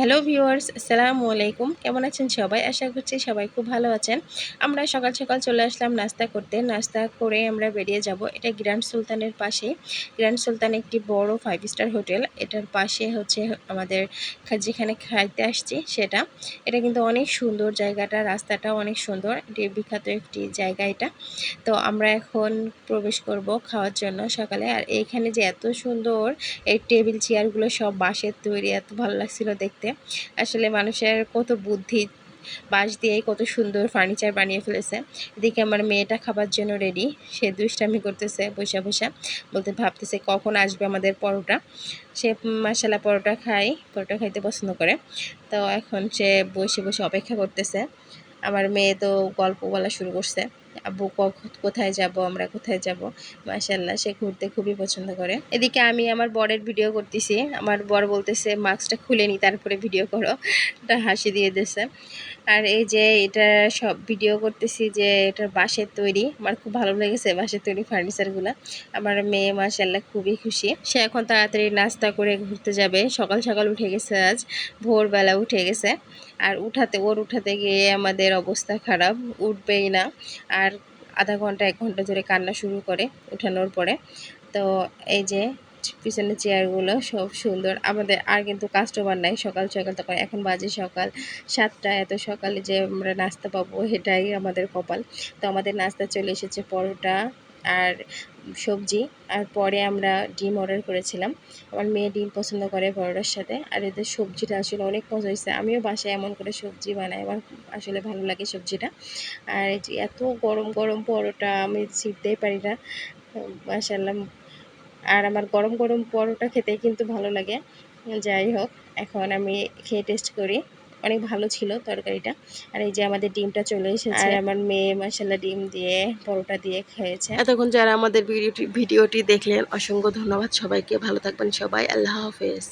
Hello viewers, আসসালামু আলাইকুম। কেমন আছেন সবাই? আশা করছি সবাই খুব ভালো আছেন। আমরা সকাল সকাল চলে আসলাম নাস্তা করতে। নাস্তা করে আমরা বেরিয়ে যাব। এটা গ্র্যান্ড সুলতানের পাশে। গ্র্যান্ড সুলতান একটি বড় ফাইভ স্টার হোটেল। এটার পাশে হচ্ছে আমাদের যেখানে খাইতে আসছি সেটা। এটা কিন্তু অনেক সুন্দর জায়গাটা, রাস্তাটা অনেক সুন্দর। এটি বিখ্যাত একটি জায়গা এটা। তো আমরা এখন প্রবেশ করব খাওয়ার জন্য সকালে। আর এইখানে যে এত সুন্দর এই টেবিল, চেয়ারগুলো সব বাঁশের তৈরি। এত ভালো লাগছিল দেখতে। আসলে মানুষের কত বুদ্ধি, বাঁশ দিয়ে কত সুন্দর ফার্নিচার বানিয়ে ফেলেছে। এদিকে আমার মেয়েটা খাবার জন্য রেডি সে দুষ্টামি করতেছে, বসে বসে বলতে ভাবতেছে কখন আসবে আমাদের পরোটা। সে মশালা পরোটা খায়, পরোটা খাইতে পছন্দ করে। তো এখন সে বসে বসে অপেক্ষা করতেছে। আমার মেয়ে তো গল্প বলা শুরু করছে। আব্বু কোথায় যাব, আমরা কোথায় যাব? মাসাল্লাহ সে ঘুরতে খুবই পছন্দ করে। এদিকে আমি আমার বরের ভিডিও করতেছি। আমার বর বলতেছে মাস্কটা খুলে নি, তারপরে ভিডিও করো। হাসি দিয়ে দিছে। আর এই যে এটা সব ভিডিও করতেছি যে এটা বাঁশের তৈরি। আমার খুব ভালো লেগেছে বাঁশের তৈরি ফার্নিচারগুলো আমার মেয়ে মাশাল্লাহ খুবই খুশি। সে এখন তাড়াতাড়ি নাস্তা করে ঘুরতে যাবে। সকাল সকাল উঠে গেছে আজ। ভোরবেলা উঠে গেছে। আর উঠাতে, ওর উঠাতে গিয়ে আমাদের অবস্থা খারাপ। উঠবেই না। আর আধা ঘণ্টা, এক ঘণ্টা ধরে কান্না শুরু করে উঠানোর পরে। তো এই যে পিছনে চেয়ারগুলো সব সুন্দর। আমাদের আর কিন্তু কাস্টমার নাই, সকাল সকাল তখন এখন বাজে সকাল সাতটা, এত সকালে যে আমরা নাস্তা পাবো এটাই আমাদের কপাল। তো আমাদের নাস্তা চলে এসেছে পরোটা আর সবজি আর পরে আমরা ডিম অর্ডার করেছিলাম। আমার মেয়ে ডিম পছন্দ করে পরোটার সাথে আর এদের সবজিটা আসলে অনেক মজা হয়েছে। আমিও বাসায় এমন করে সবজি বানাই, আমার আসলে ভালো লাগে সবজিটা। আর এত গরম গরম পরোটা আমি ছিটতেই পারি না। মাসাল্লাহ আর আমার গরম গরম পরোটা খেতে কিন্তু ভালো লাগে। যাই হোক এখন আমি খেয়ে টেস্ট করি। অনেক ভালো ছিল তরকারিটা। আর এই যে আমাদের ডিমটা চলে এসেছে। আর আমার মেয়ে মাসাল্লাহ ডিম দিয়ে পরোটা দিয়ে খেয়েছে। এতক্ষণ যারা আমাদের ভিডিওটি ভিডিওটি দেখলেন অসংখ্য ধন্যবাদ সবাইকে। ভালো থাকবেন সবাই। আল্লাহ হাফেজ।